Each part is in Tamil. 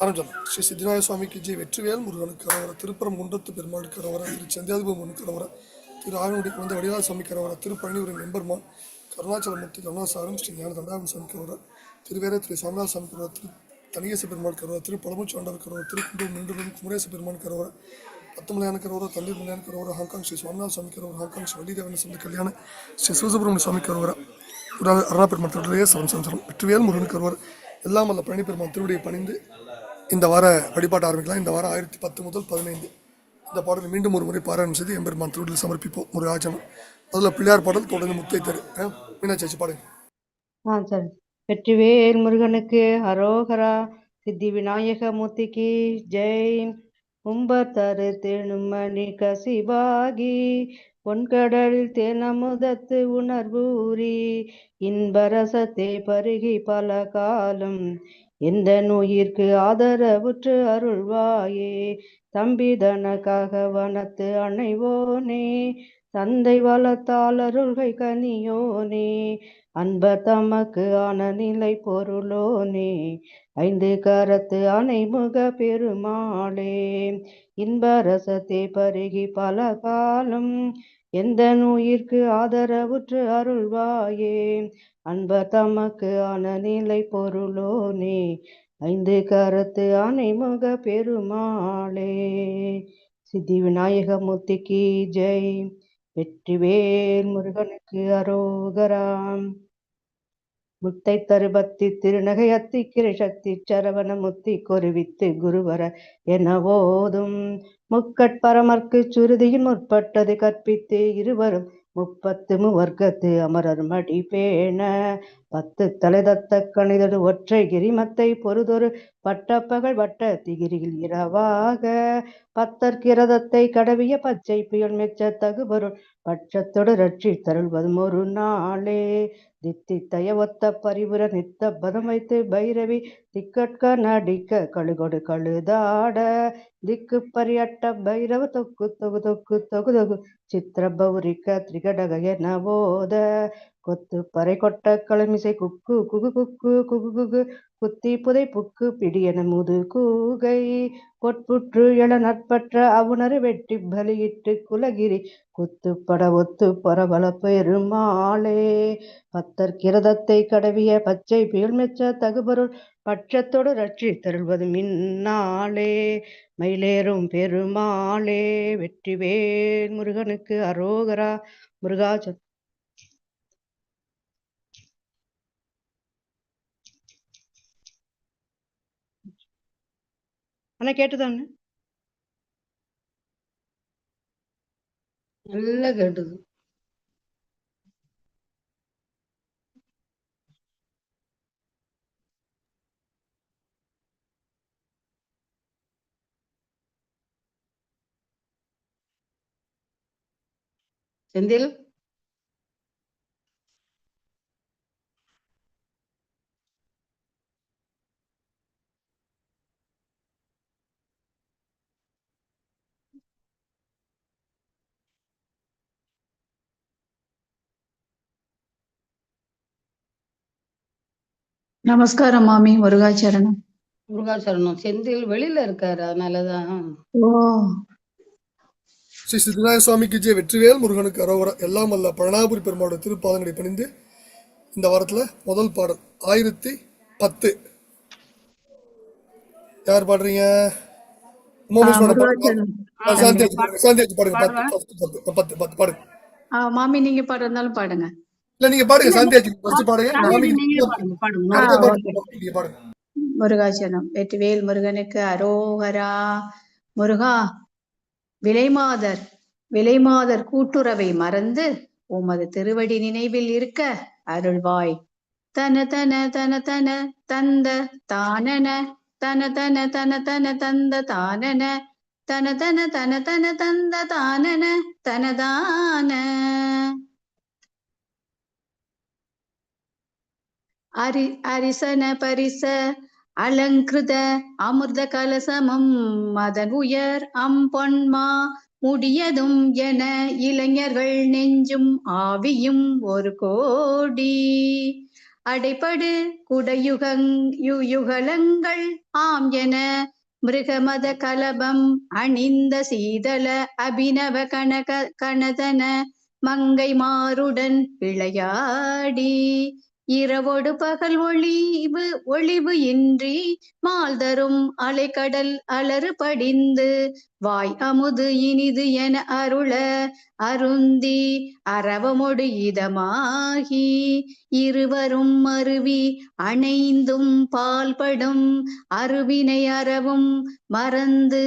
ஆரம்பிச்சோம் ஸ்ரீ சித்திநாய சுவாமிக்கு ஜி வெற்றிவேல் முருகனுக்கு கரவர திருப்பரம் குன்றத்து பெருமாள் கரவர திரு செந்தியாதிபமன் கரவர திரு ஆயனுடி குழந்தை வடிவாள சுவாமி கரவர திருப்பழனிபுரம் மெம்பர்மான் கருணாச்சலமூர்த்தி கருணாசாரம் ஸ்ரீ ஞான தண்டாபன் சுவாமி கரவர திருவேர திரு சாமிநாத சுவாமி கரவர திரு தனிகேச பெருமாள் கரவர திரு பழமுச்சாண்டவர் கரவர திருக்குண்டூர் நின்றுடன் குமரேச பெருமாள் கரவர பத்தமலையான கரவர தண்ணீர் மலையான கரவர ஹாங்காங் ஸ்ரீ சுவாமிநாத சுவாமி கரவர ஹாங்காங் ஸ்ரீ வள்ளிதேவன சந்த கல்யாண ஸ்ரீ சிவசுப்ரமணிய சுவாமி கரவர அருணா பெருமாள் திருடைய சரம் சம்சரம் வெற்றிவேல் முருகன் கரவர் எல்லாம் அல்ல பழனி பெருமாள் திருவிடையை பணிந்து இந்த வார வழிபாட்டு ஆரம்பிக்கலாம். இந்த வாரம் ஆயிரத்தி பத்து முதல் பதினைந்து. இந்த பாடலை மீண்டும் ஒரு முறை பாராயணம் செய்து எம்பெருமான் திருவடியில் சமர்ப்பிப்போம். ஒரு ஆச்சனம் அதில் பிள்ளையார் பாடல் தொடர்ந்து முத்தை தரு. மீனாட்சி பாடுங்க. ஆ சரி. வெற்றிவேல் முருகனுக்கு அரோகரா சித்தி விநாயக மூர்த்திக்கு ஜெயின். உம்பர் தரு தேனுமணி கசிவாகி பொன்கடலில் தேனமுதத்து உணர்வூரி இன்பரசத்தை பருகி பல காலம். எந்த நோயிற்கு ஆதரவுற்று அருள்வாயே தம்பிதனக்காக வனத்து அணைவோனே. தந்தை வளத்தால் அருள்கை கனியோனே அன்பர் தமக்கு ஆன நிலை பொருளோனே. ஐந்து கரத்து அணைமுக பெருமாளே இன்ப ரசத்தை பருகி பல காலம் எந்த நோயிற்கு ஆதரவுற்று அருள்வாயே? அன்பர் தமக்கு ஆன நிலை பொருளோனே ஐந்து கரத்து அணைமுக பெருமாளே. சித்தி விநாயக மூர்த்திக்கு ஜெய் வெற்றிவேல் முருகனுக்கு அரோகராம் முத்தை தருபத்தி திருநகை அத்தி கிருஷத்தி சரவண முத்தி கொருவித்து குருவர என ஓதும் முக்கட்பரமர்க்கு சுருதியின் முற்பட்டது கற்பித்து இருவரும் முப்பத்து மூவர்க்கத்து அமரர் மடி பேண பத்து தலைதத்த கணிதடு ஒற்றை கிரிமத்தை பொறுதொரு பட்டப்பகல் வட்ட திகிரியில் இரவாக. பத்தற்கிரதத்தை கடவிய பச்சை புயல் மெச்ச தகுபொருள் பட்சத்தொடு ரட்சி தருள்வதும் ஒரு நாளே. தித்தி தயவொத்த பரிபுர நித்த பதம் வைத்து பைரவி திக்கட்க நடிக்க கழுகொடு கழுதாட. திக்கு பரியட்ட பைரவ தொக்கு தொகு தொக்கு தொகு தொகு சித்திர பௌரிக்க திரிகடக என போத. கொத்து பறை கொட்ட களமிசை குக்கு குகு குக்கு குகு குகு. குத்தி புதை புக்கு பிடியன முது கூகை. கொட்புற்று எழ நட்பற்ற அவுணரு வெட்டி பலியிட்டு குலகிரி. குத்துப்பட ஒத்து பரவல பெருமாளே பத்தர் கிரதத்தை கடவிய பச்சை பீழ்மெச்ச தகுபொருள் பட்சத்தோடு ரட்சி தருள்வது மின்னாளே மயிலேறும் பெருமாளே வெற்றிவேல் முருகனுக்கு அரோகரா. முருகாச்ச அண்ணா கேட்டுதாண்ணே நல்லா கேட்டுது. செந்தில்? நமஸ்காரம் மாமி. முருகாச்சரணம். முருகாசரணம் செந்தில் வெளியில இருக்காரு. அதனாலதான். ஸ்ரீ சித்திநாய சுவாமிக்கு ஜி வெற்றிவேல் முருகனுக்கு அரோகர. எல்லாம் அல்ல பழனாபுரி பெருமாளோட திருப்பாதங்களை பணிந்து இந்த வாரத்தில் முதல் பாடல் ஆயிரத்தி பத்து. யார் பாடுறீங்க? மேடம் பாடுங்க. பத்து பத்து பத்து பத்து பாடுங்க மாமி நீங்க பாடுறதாலும் பாடுங்க. இல்ல நீங்க பாடுங்க சாந்தியாச்சு ஃபர்ஸ்ட் பாடுங்க. பாடுங்க முருகாச்சரணம் வெற்றிவேல் முருகனுக்கு அரோகரா. முருகா விலைமாதர் விலைமாதர் கூட்டுறவை மறந்து உமது திருவடி நினைவில் இருக்க அருள்வாய். தன தன தன தன தந்த தானன தன தன தன தன தந்த தானன தன தன தன தன தந்த தானன தனதான அரி அரிசன பரிச அலங்கிருத அமிர்த கலசமும் மதன் உயர் அம்பொன்மா முடியதும் என இளைஞர்கள் நெஞ்சும் ஆவியும் ஒரு கோடி. அடைப்படு குடையுகங் யு- யுகலங்கள் ஆம் என மிருகமத கலபம் அணிந்த சீதள அபிநவ கனக கனதன மங்கை மாறுடன் விளையாடி. இரவொடு பகல் ஒளிவு ஒளிவு இன்றி மால்தரும் அலைக்கடல் அலறு படிந்து வாய் அமுது இனிது என அருள அருந்தி அரவமொடு இதமாகி இருவரும் அருவி அணைந்தும் பால்படும் அருவினை அறவும் மறந்து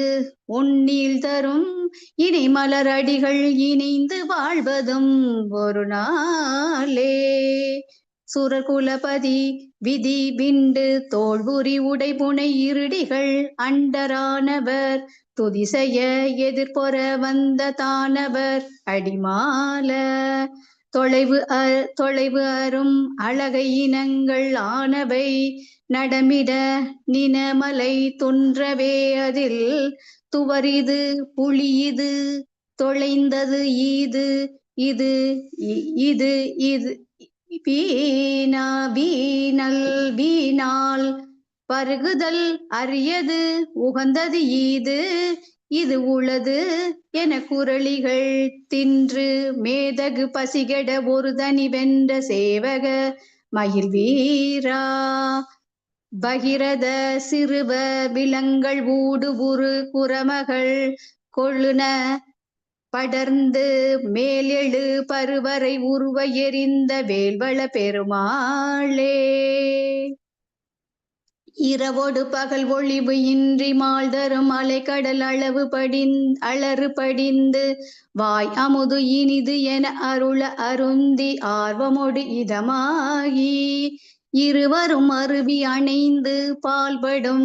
உண்ணில் தரும் இணை மலரடிகள் இணைந்து வாழ்வதும் ஒரு நாளே. சுரகுலபதி விதி விண்டு தோல்புரி உடைபுனை இருடிகள் அண்டரானவர். துதிசெய எதிர்பொற வந்த தானவர் அடிமால. தொலைவு அ- தொலைவு அரும் அழகை இனங்கள் ஆனவை. நடமிட நினமலை துன்றவே அதில் துவரிது புளியிது. தொலைந்தது ஈது இது இ- இது இது வீணல் வீணால். பருகுதல் அரியது உகந்தது ஈது. இது உளது என குரளிகள் தின்று மேதகு பசிகெட ஒரு தனி வென்ற சேவக மயில் வீரா. பகிரத சிறுவ விலங்கள் ஊடு உரு குரமகள் கொள்ளுன படர்ந்து மேலெழு பருவரை உருவ எறிந்த வேல்வள பெருமாளே. இரவோடு பகல் ஒளிவு இன்றி மால்தரும் அலைக்கடல் அளவு படிந் அளறு படிந்து வாய் அமுது இனிது என அருள அருந்தி ஆர்வமொடு இதமாகி இருவரும் அருவி அணைந்து பால்படும்